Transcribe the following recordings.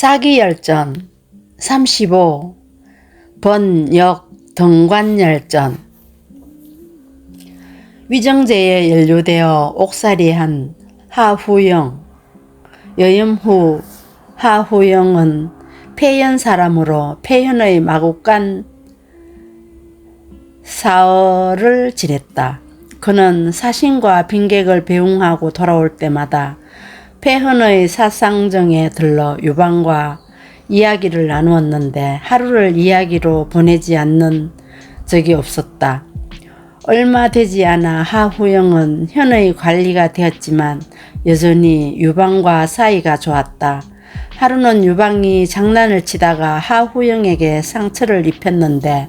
사기열전 35 번역 등관열전. 위정제에 연루되어 옥살이한 하후영. 여염 후 하후영은 폐연 사람으로 폐연의 마국간 사어를 지냈다. 그는 사신과 빈객을 배웅하고 돌아올 때마다 폐헌의 사상정에 들러 유방과 이야기를 나누었는데 하루를 이야기로 보내지 않는 적이 없었다. 얼마 되지 않아 하후영은 현의 관리가 되었지만 여전히 유방과 사이가 좋았다. 하루는 유방이 장난을 치다가 하후영에게 상처를 입혔는데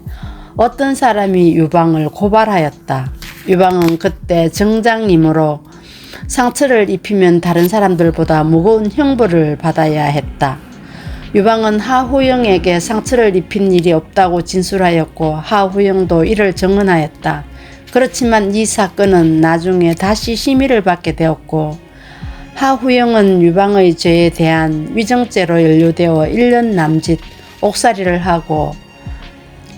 어떤 사람이 유방을 고발하였다. 유방은 그때 정장님으로 상처를 입히면 다른 사람들보다 무거운 형벌을 받아야 했다. 유방은 하후영에게 상처를 입힌 일이 없다고 진술하였고 하후영도 이를 증언하였다. 그렇지만 이 사건은 나중에 다시 심의를 받게 되었고 하후영은 유방의 죄에 대한 위정죄로 연루되어 1년 남짓 옥살이를 하고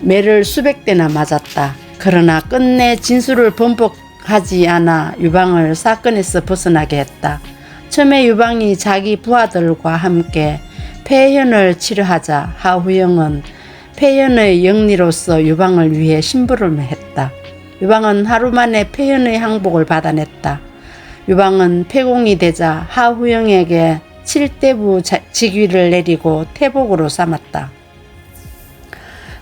매를 수백 대나 맞았다. 그러나 끝내 진술을 번복 하지 않아 유방을 사건에서 벗어나게 했다. 처음에 유방이 자기 부하들과 함께 폐연을 치료하자 하후영은 폐연의 영리로서 유방을 위해 신부를 했다. 유방은 하루 만에 폐연의 항복을 받아냈다. 유방은 폐공이 되자 하후영에게 칠대부 직위를 내리고 태복으로 삼았다.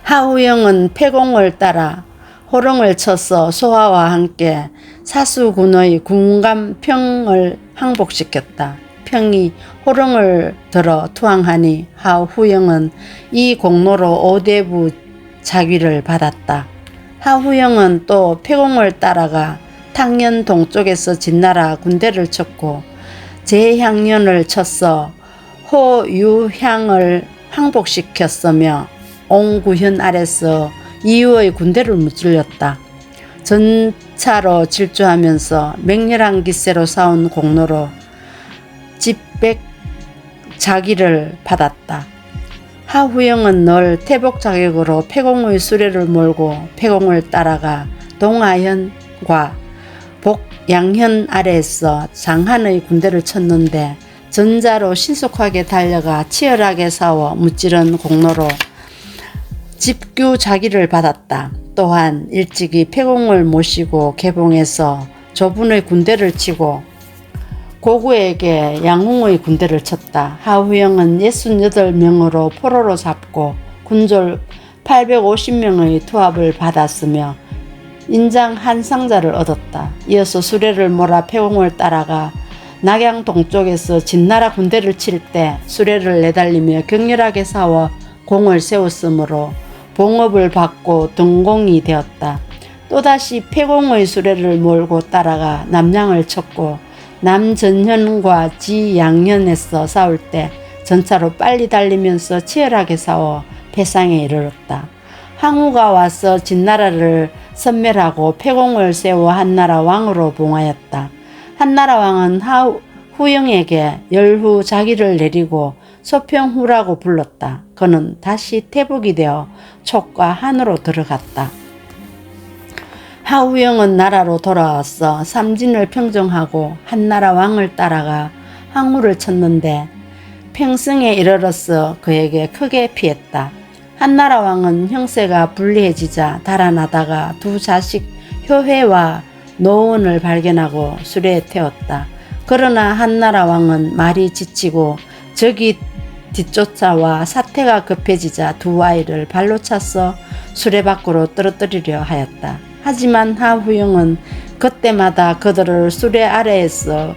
하후영은 폐공을 따라 호령을 쳐서 소화와 함께 사수군의 군감평을 항복시켰다. 평이 호령을 들어 투항하니 하후영은 이 공로로 오대부 자위를 받았다. 하후영은 또 폐공을 따라가 탕년 동쪽에서 진나라 군대를 쳤고 제향년을 쳤어 호유향을 항복시켰으며 옹구현 아래서 이유의 군대를 무찔렸다. 전차로 질주하면서 맹렬한 기세로 싸운 공로로 집백 자기를 받았다. 하후영은 늘 태복 자격으로 폐공의 수레를 몰고 폐공을 따라가 동아현과 복양현 아래에서 장한의 군대를 쳤는데 전자로 신속하게 달려가 치열하게 싸워 무찌른 공로로 집규 자기를 받았다. 또한 일찍이 폐공을 모시고 개봉해서 조분의 군대를 치고 고구에게 양홍의 군대를 쳤다. 하후영은 68명으로 포로로 잡고 군졸 850명의 투합을 받았으며 인장 한 상자를 얻었다. 이어서 수레를 몰아 폐공을 따라가 낙양 동쪽에서 진나라 군대를 칠 때 수레를 내달리며 격렬하게 싸워 공을 세웠으므로 봉업을 받고 등공이 되었다. 또다시 폐공의 수레를 몰고 따라가 남양을 쳤고 남전현과 지양현에서 싸울 때 전차로 빨리 달리면서 치열하게 싸워 패상에 이르렀다. 항우가 와서 진나라를 선멸하고 폐공을 세워 한나라 왕으로 봉하였다. 한나라 왕은 후영에게 열후 자기를 내리고 소평후라고 불렀다. 그는 다시 태북이 되어 촉과 한으로 들어갔다. 하우영은 나라로 돌아와서 삼진을 평정하고 한나라 왕을 따라가 항우를 쳤는데 평승에 이르러서 그에게 크게 피했다. 한나라 왕은 형세가 불리해지자 달아나다가 두 자식 효회와 노원을 발견하고 수레에 태웠다. 그러나 한나라 왕은 말이 지치고 적이 뒷쫓아와 사태가 급해지자 두 아이를 발로 차서 수레 밖으로 떨어뜨리려 하였다. 하지만 하후영은 그때마다 그들을 수레 아래에서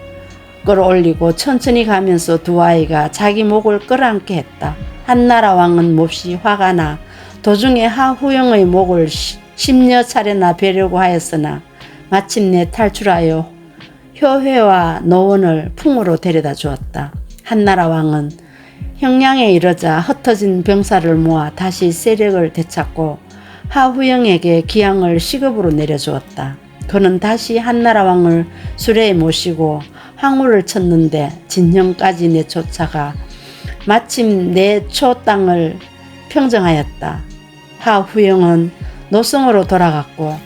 끌어올리고 천천히 가면서 두 아이가 자기 목을 끌어안게 했다. 한나라 왕은 몹시 화가 나 도중에 하후영의 목을 십여 차례나 베려고 하였으나 마침내 탈출하여 효회와 노원을 풍으로 데려다 주었다. 한나라 왕은 형량에 이르자 흩어진 병사를 모아 다시 세력을 되찾고 하후영에게 기양을 시급으로 내려주었다. 그는 다시 한나라 왕을 수레에 모시고 항우를 쳤는데 진영까지 내쫓아가 마침 내초 땅을 평정하였다. 하후영은 노승으로 돌아갔고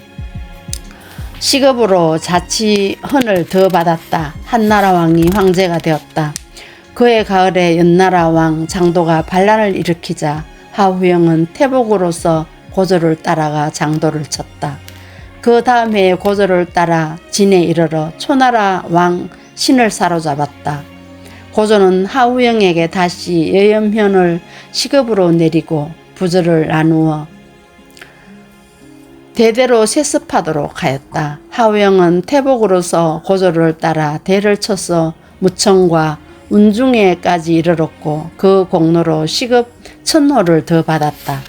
시급으로 자치 헌을 더 받았다. 한나라 왕이 황제가 되었다. 그해 가을에 연나라 왕 장도가 반란을 일으키자 하후영은 태복으로서 고조를 따라가 장도를 쳤다. 그 다음 해에 고조를 따라 진에 이르러 초나라 왕 신을 사로잡았다. 고조는 하후영에게 다시 여염현을 시급으로 내리고 부조를 나누어 대대로 세습하도록 하였다. 하우영은 태복으로서 고조를 따라 대를 쳐서 무청과 운중에까지 이르렀고 그 공로로 시급 천호를 더 받았다.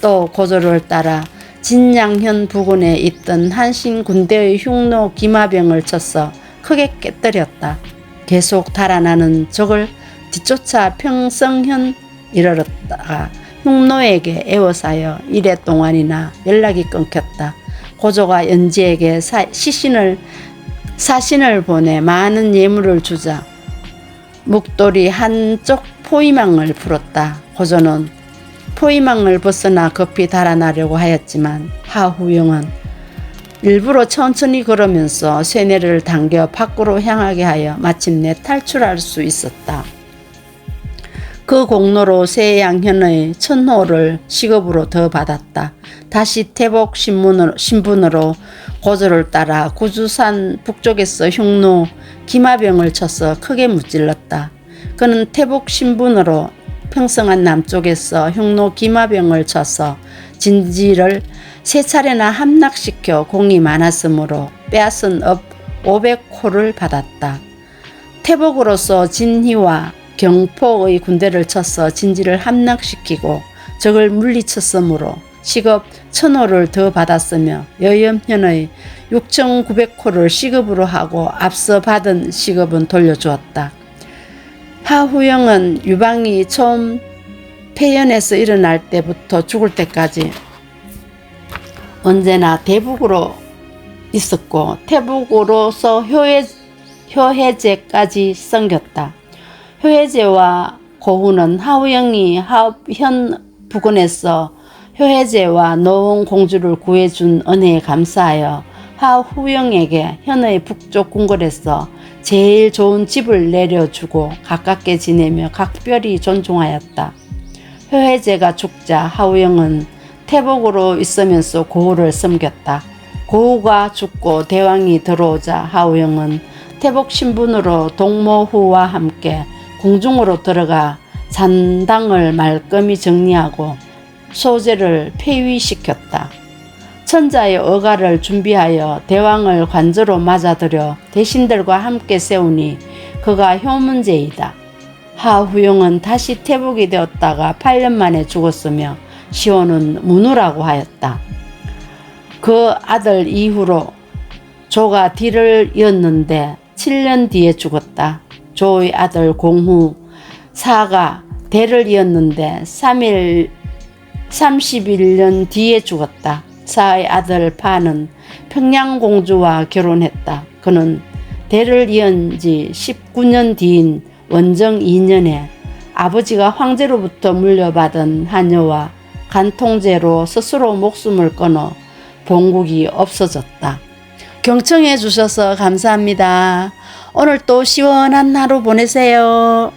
또 고조를 따라 진양현 부근에 있던 한신 군대의 흉노 기마병을 쳐서 크게 깨뜨렸다. 계속 달아나는 적을 뒤쫓아 평성현 이르렀다가 흉노에게 애워싸여 이래 동안이나 연락이 끊겼다. 고조가 연지에게 사, 시신을 사신을 보내 많은 예물을 주자 묵돌이 한쪽 포위망을 풀었다. 고조는 포위망을 벗어나 급히 달아나려고 하였지만 하후영은 일부러 천천히 걸으면서 쇠뇌를 당겨 밖으로 향하게 하여 마침내 탈출할 수 있었다. 그 공로로 세양현의 천호를 시급으로 더 받았다. 다시 태복 신문으로, 신분으로 고조를 따라 구주산 북쪽에서 흉노 기마병을 쳐서 크게 무찔렀다. 그는 태복 신분으로 평성한 남쪽에서 흉노 기마병을 쳐서 진지를 세 차례나 함락시켜 공이 많았으므로 빼앗은 업 500호를 받았다. 태복으로서 진희와 경포의 군대를 쳐서 진지를 함락시키고 적을 물리쳤으므로 시급 천호를 더 받았으며 여염현의 6,900호를 시급으로 하고 앞서 받은 시급은 돌려주었다. 하후영은 유방이 처음 폐연에서 일어날 때부터 죽을 때까지 언제나 대북으로 있었고 태북으로서 효해, 효해제까지 섬겼다. 효해제와 고후는 하우영이 하현 부근에서 효해제와 노원 공주를 구해준 은혜에 감사하여 하후영에게 현의 북쪽 궁궐에서 제일 좋은 집을 내려주고 가깝게 지내며 각별히 존중하였다. 효해제가 죽자 하우영은 태복으로 있으면서 고우를 섬겼다. 고우가 죽고 대왕이 들어오자 하우영은 태복 신분으로 동모후와 함께 궁중으로 들어가 잔당을 말끔히 정리하고 소재를 폐위시켰다. 천자의 어가를 준비하여 대왕을 관저로 맞아들여 대신들과 함께 세우니 그가 효문제이다. 하후용은 다시 태복이 되었다가 8년 만에 죽었으며 시온은 문우라고 하였다. 그 아들 이후로 조가 뒤를 이었는데 7년 뒤에 죽었다. 조의 아들 공후 사가 대를 이었는데 3일 31년 뒤에 죽었다. 사의 아들 파는 평양 공주와 결혼했다. 그는 대를 이은 지 19년 뒤인 원정 2년에 아버지가 황제로부터 물려받은 하녀와 간통죄로 스스로 목숨을 끊어 본국이 없어졌다. 경청해 주셔서 감사합니다. 오늘 또 시원한 하루 보내세요.